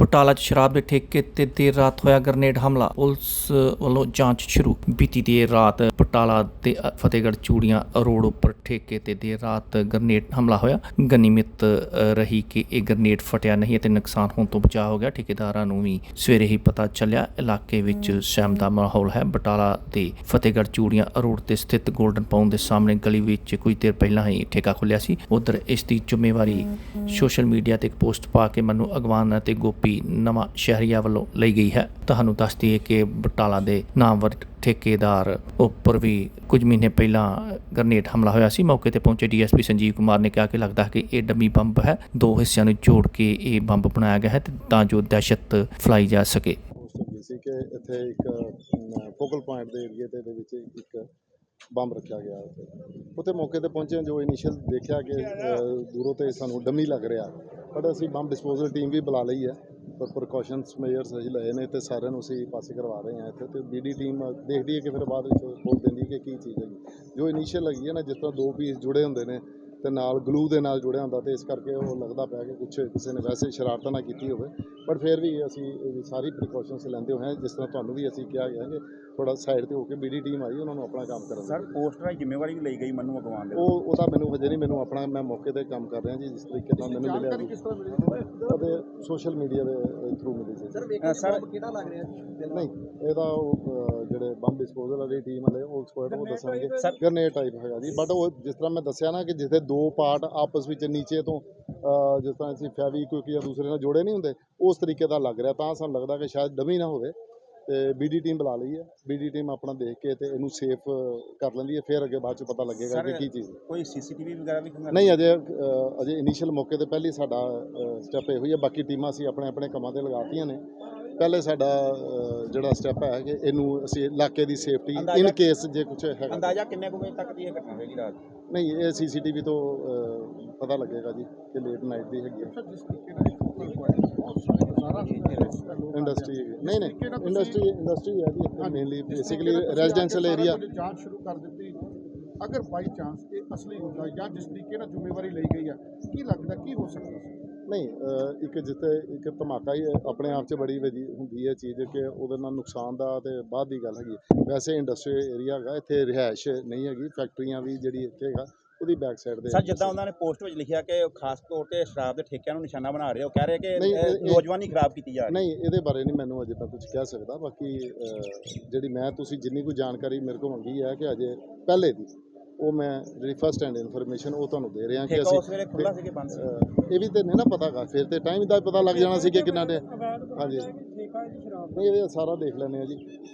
ਬਟਾਲਾ 'ਚ ਸ਼ਰਾਬ ਦੇ ਠੇਕੇ ਤੇ ਦੇਰ ਰਾਤ ਹੋਇਆ ਗ੍ਰਨੇਡ ਹਮਲਾ। ਪੁਲਿਸ ਵੱਲੋਂ ਜਾਂਚ ਸ਼ੁਰੂ। ਬੀਤੀ ਦੇਰ ਰਾਤ ਬਟਾਲਾ ਤੇ ਫਤਿਹਗੜ੍ਹ ਚੂੜੀਆਂ ਰੋਡ ਉੱਪਰ ਠੇਕੇ ਤੇ ਦੇਰ ਰਾਤ ਗ੍ਰਨੇਡ ਹਮਲਾ ਹੋਇਆ। ਗਨੀਮਤ ਰਹੀ ਕਿ ਇਹ ਗ੍ਰਨੇਡ ਫਟਿਆ ਨਹੀਂ ਅਤੇ ਨੁਕਸਾਨ ਹੋਣ ਤੋਂ ਬਚਾ ਹੋ ਗਿਆ। ਠੇਕੇਦਾਰਾਂ ਨੂੰ ਵੀ ਸਵੇਰੇ ਹੀ ਪਤਾ ਚੱਲਿਆ। ਇਲਾਕੇ ਵਿੱਚ ਸਹਿਮ ਦਾ ਮਾਹੌਲ ਹੈ। ਬਟਾਲਾ ਤੇ ਫਤਿਹਗੜ੍ਹ ਚੂੜੀਆਂ ਰੋਡ ਤੇ ਸਥਿਤ ਗੋਲਡਨ ਪਾਊਂਡ ਦੇ ਸਾਹਮਣੇ ਗਲੀ ਵਿੱਚ ਕੁਝ ਦੇਰ ਪਹਿਲਾਂ ਹੀ ਠੇਕਾ ਖੁੱਲਿਆ ਸੀ। ਉਧਰ ਇਸ ਦੀ ਜ਼ਿੰਮੇਵਾਰੀ ਸੋਸ਼ਲ ਮੀਡੀਆ ਤੇ ਇੱਕ ਪੋਸਟ ਪਾ ਕੇ ਮੈਨੂੰ ਅਗਵਾਨ ਅਤੇ ਗੋਪੀ ਨਵਾਂ ਸ਼ਹਿਰੀਆ ਵੱਲੋਂ ਲਈ ਗਈ ਹੈ। ਤੁਹਾਨੂੰ ਦੱਸ ਦਈਏ ਕਿ ਬਟਾਲਾ ਦੇ ਨਾਮਵਰ ਠੇਕੇਦਾਰ ਉੱਪਰ ਵੀ ਕੁਝ ਮਹੀਨੇ ਪਹਿਲਾਂ ਗ੍ਰਨੇਡ ਹਮਲਾ ਹੋਇਆ ਸੀ। ਮੌਕੇ ਤੇ ਪਹੁੰਚੇ ਡੀਐਸਪੀ ਸੰਜੀਵ ਕੁਮਾਰ ਨੇ ਕਿਹਾ ਕਿ ਲੱਗਦਾ ਹੈ ਕਿ ਇਹ ਡੰਮੀ ਬੰਬ ਹੈ। ਦੋ ਹਿੱਸਿਆਂ ਨੂੰ ਜੋੜ ਕੇ ਇਹ ਬੰਬ ਬਣਾਇਆ ਗਿਆ ਹੈ ਤੇ ਤਾਂ ਜੋ ਦਹਿਸ਼ਤ ਫੈਲਾਈ ਜਾ ਸਕੇ। ਪੋਸਟ ਹੋਈ ਸੀ ਕਿ ਇੱਥੇ ਇੱਕ ਫੋਕਲ ਪੁਆਇੰਟ ਦੇ ਏਰੀਏ ਦੇ ਵਿੱਚ ਇੱਕ ਬੰਬ ਰੱਖਿਆ ਗਿਆ ਉੱਥੇ ਉੱਥੇ ਮੌਕੇ ਤੇ ਪਹੁੰਚੇ ਜੋ ਇਨੀਸ਼ੀਅਲ ਦੇਖਿਆ ਕਿ ਅ, ਦੂਰੋਂ ਤੇ ਸਾਨੂੰ ਡੰਮੀ ਲੱਗ ਰਿਹਾ। ਬਟ ਅਸੀਂ ਬੰਬ ਡਿਸਪੋਜ਼ਲ ਟੀਮ ਵੀ ਬੁਲਾ ਲਈ ਹੈ। ਪਰ ਪ੍ਰੀਕਾਸ਼ਨਸ ਮੇਜਰਸ ਅਸੀਂ ਲਏ ਨੇ ਤੇ ਸਾਰਿਆਂ ਨੂੰ ਅਸੀਂ ਪਾਸੇ ਕਰਵਾ ਰਹੇ ਹਾਂ ਇੱਥੇ ਤੇ ਬੀਡੀ ਟੀਮ ਦੇਖਦੀ ਹੈ ਕਿ ਫਿਰ ਬਾਅਦ ਵਿੱਚ ਬੋਲ ਦਿੰਦੀ ਹੈ ਕਿ ਕੀ ਚੀਜ਼ ਹੈਗੀ। ਜੋ ਇਨੀਸ਼ੀਅਲ ਹੈਗੀ ਹੈ ਨਾ ਜਿਸ ਤਰ੍ਹਾਂ ਦੋ ਪੀਸ ਜੁੜੇ ਹੁੰਦੇ ਨੇ ਤੇ ਨਾਲ ਗਲੂ ਦੇ ਨਾਲ ਜੁੜਿਆ ਹੁੰਦਾ ਤੇ ਇਸ ਕਰਕੇ ਉਹ ਲੱਗਦਾ ਪਿਆ ਕਿ ਕੁਝ ਕਿਸੇ ਨੇ ਵੈਸੇ ਸ਼ਰਾਰਤ ਨਾ ਕੀਤੀ ਹੋਵੇ। ਬਟ ਫਿਰ ਵੀ ਅਸੀਂ ਸਾਰੀ ਪ੍ਰੀਕਾਸ਼ਨਸ ਲੈਂਦੇ ਹੋਏ ਹਾਂ ਜਿਸ ਤਰ੍ਹਾਂ ਤੁਹਾਨੂੰ ਵੀ ਅਸੀਂ ਕਿਹਾ ਗਿਆ ਕਿ ਥੋੜਾ ਸਾਈਡ ਤੇ ਹੋ ਕੇ ਬੀਡੀ ਟੀਮ ਆਈ ਉਹਨਾਂ ਨੂੰ ਆਪਣਾ ਕੰਮ ਕਰਨ ਸਰ ਪੋਸਟਰ ਦੀ ਜ਼ਿੰਮੇਵਾਰੀ ਵੀ ਲਈ ਗਈ ਮਨੂ ਅਗਵਾਨ ਦੇ ਉਹ ਉਹਦਾ ਮੈਨੂੰ ਹਜੇ ਨਹੀਂ ਮੈਨੂੰ ਆਪਣਾ ਮੈਂ ਮੌਕੇ ਤੇ ਕੰਮ ਕਰ ਰਿਹਾ ਜੀ ਜਿਸ ਤਰੀਕੇ ਨਾਲ ਮੈਨੂੰ ਮਿਲਿਆ ਉਹਦੇ ਸੋਸ਼ਲ ਮੀਡੀਆ ਦੇ ਥਰੂ ਮਿਲੀ ਸੀ। ਸਰ ਕਿਹੜਾ ਲੱਗ ਰਿਹਾ ਨਹੀਂ ਇਹਦਾ ਉਹ ਜਿਹੜੇ ਬੰਬ ਡਿਸਪੋਜ਼ਲ ਵਾਲੀ ਟੀਮ ਵਾਲੇ ਉਹ ਐਕਸਪਰਟ ਉਹ ਦੱਸਣਗੇ। ਸਰ- ਗਰਨੇਡ ਟਾਈਪ ਹੈਗਾ ਜੀ। ਬਟ ਉਹ ਜਿਸ ਤਰ੍ਹਾਂ ਮੈਂ ਦੱਸਿਆ ਨਾ ਕਿ ਜਿੱਥੇ ਦੋ ਪਾਰਟ ਆਪਸ ਵਿੱਚ ਨੀਚੇ ਤੋਂ ਜਿਸ ਤਰ੍ਹਾਂ ਅਸੀਂ ਫੈਵੀ ਕਿਉਂਕਿ ਜਾਂ ਦੂਸਰੇ ਨਾਲ ਜੋੜੇ ਨਹੀਂ ਹੁੰਦੇ ਉਸ ਤਰੀਕੇ ਦਾ ਲੱਗ ਰਿਹਾ। ਤਾਂ ਸਾਨੂੰ ਲੱਗਦਾ ਕਿ ਸ਼ਾਇਦ ਡਮੀ ਨਾ ਹੋਵੇ। ਤੇ ਬੀਡੀ ਟੀਮ ਬੁਲਾ ਲਈ ਹੈ। ਬੀਡੀ ਟੀਮ ਆਪਣਾ ਦੇਖ ਕੇ ਤੇ ਇਹਨੂੰ ਸੇਫ ਕਰ ਲੈਂਦੀ ਹੈ। ਫਿਰ ਅੱਗੇ ਬਾਅਦ ਚ ਪਤਾ ਲੱਗੇਗਾ ਕਿ ਕੀ ਚੀਜ਼ ਹੈ। ਕੋਈ ਸੀਸੀਟੀਵੀ ਵਗੈਰਾ ਵੀ ਨਹੀਂ ਅਜੇ ਅਜੇ ਇਨੀਸ਼ੀਅਲ ਮੌਕੇ ਤੇ ਪਹਿਲੀ ਸਾਡਾ ਸਟੈਪ ਇਹੋ ਹੀ ਹੈ। ਬਾਕੀ ਟੀਮਾਂ ਅਸੀਂ ਆਪਣੇ ਆਪਣੇ ਕੰਮਾਂ ਤੇ ਲਗਾਤੀਆਂ ਨੇ। ਪਹਿਲੇ ਸਾਡਾ ਜਿਹੜਾ ਸਟੈਪ ਹੈ ਕਿ ਇਹਨੂੰ ਅਸੀਂ ਇਲਾਕੇ ਦੀ ਸੇਫਟੀ ਇਨ ਕੇਸ ਜੇ ਕੁਝ ਹੈਗਾ ਅੰਦਾਜ਼ਾ ਕਿੰਨੇ ਕੁ ਵਜੇ ਤੱਕ ਦੀ ਇਹ ਘਟਨਾ ਹੋਏਗੀ ਰਾਤ? ਨਹੀਂ ਇਹ ਸੀਸੀਟੀਵੀ ਤੋਂ ਪਤਾ ਲੱਗੇਗਾ ਜੀ ਕਿ ਲੇਟ ਨਾਈਟ ਦੀ ਹੈਗੀ ਹੈ ਜਿਸ ਤਰੀਕੇ ਨਾਲ ਇੰਡਸਟਰੀ ਨਹੀਂ ਨਹੀਂ ਇੰਡਸਟਰੀ ਇੰਡਸਟਰੀ ਹੈ ਜੀ ਇੱਥੇ ਮੇਨਲੀ ਬੇਸਿਕਲੀ ਰੈਜ਼ੀਡੈਂਸ਼ੀਅਲ ਏਰੀਆ ਜਾਂਚ ਸ਼ੁਰੂ ਕਰ ਦਿੱਤੀ। ਅਗਰ ਬਾਈ ਚਾਂਸ ਇਹ ਅਸਲੀ ਹੁੰਦਾ ਜਾਂ ਜਿਸ ਤਰੀਕੇ ਨਾਲ ਜ਼ਿੰਮੇਵਾਰੀ ਲਈ ਗਈ ਆ ਕੀ ਲੱਗਦਾ ਕੀ ਹੋ ਸਕਦਾ ਨਹੀਂ ਇੱਕ ਜਿੱਥੇ ਇੱਕ ਧਮਾਕਾ ਹੀ ਆਪਣੇ ਆਪ 'ਚ ਬੜੀ ਵਧੀ ਹੁੰਦੀ ਹੈ ਚੀਜ਼ ਕਿ ਉਹਦੇ ਨਾਲ ਨੁਕਸਾਨ ਦਾ ਤੇ ਬਾਅਦ ਦੀ ਗੱਲ ਹੈਗੀ। ਵੈਸੇ ਇੰਡਸਟਰੀ ਏਰੀਆ ਹੈਗਾ ਇੱਥੇ ਰਿਹਾਇਸ਼ ਨਹੀਂ ਹੈਗੀ ਫੈਕਟਰੀਆਂ ਵੀ ਜਿਹੜੀ ਇੱਥੇ ਹੈਗਾ ਉਹਦੀ ਬੈਕ ਸਾਈਡ ਦੇ ਸਰ ਜਿੱਦਾਂ ਉਹਨਾਂ ਨੇ ਪੋਸਟ ਵਿੱਚ ਲਿਖਿਆ ਕਿ ਖਾਸ ਤੌਰ ਤੇ ਸ਼ਰਾਬ ਦੇ ਠੇਕਿਆਂ ਨੂੰ ਨਿਸ਼ਾਨਾ ਬਣਾ ਰਹੇ ਹੋ ਕਹਿ ਰਹੇ ਕਿ ਨੌਜਵਾਨੀ ਖਰਾਬ ਕੀਤੀ ਜਾ ਰਹੀ ਨਹੀਂ ਇਹਦੇ ਬਾਰੇ ਨਹੀਂ ਮੈਨੂੰ ਅਜੇ ਤੱਕ ਕੁਝ ਕਹਿ ਸਕਦਾ। ਬਾਕੀ ਜਿਹੜੀ ਮੈਂ ਤੁਸੀਂ ਜਿੰਨੀ ਕੋਈ ਜਾਣਕਾਰੀ ਮੇਰੇ ਕੋਲ ਮੰਗੀ ਹੈ ਕਿ ਅਜੇ ਪਹਿਲੇ ਦੀ ਉਹ ਮੈਂ ਜਿਹੜੀ ਫਸਟ ਹੈਂਡ ਇਨਫੋਰਮੇਸ਼ਨ ਉਹ ਤੁਹਾਨੂੰ ਦੇ ਰਿਹਾ ਕਿ ਅਸੀਂ ਉਸ ਵੇਲੇ ਖੁੱਲਾ ਸੀ ਕਿ ਬੰਦ ਸੀ? ਅ, ਇਹ ਵੀ ਤੇ ਨਹੀਂ ਨਾ ਪਤਾਗਾ ਫਿਰ ਤੇ ਟਾਈਮ ਦਾ ਪਤਾ ਲੱਗ ਜਾਣਾ ਸੀ ਕਿ ਕਿੰਨਾ ਦੇ ਹਾਂਜੀ। ਨਹੀਂ ਇਹ ਸਾਰਾ ਦੇਖ ਲੈਂਦੇ ਆ ਜੀ।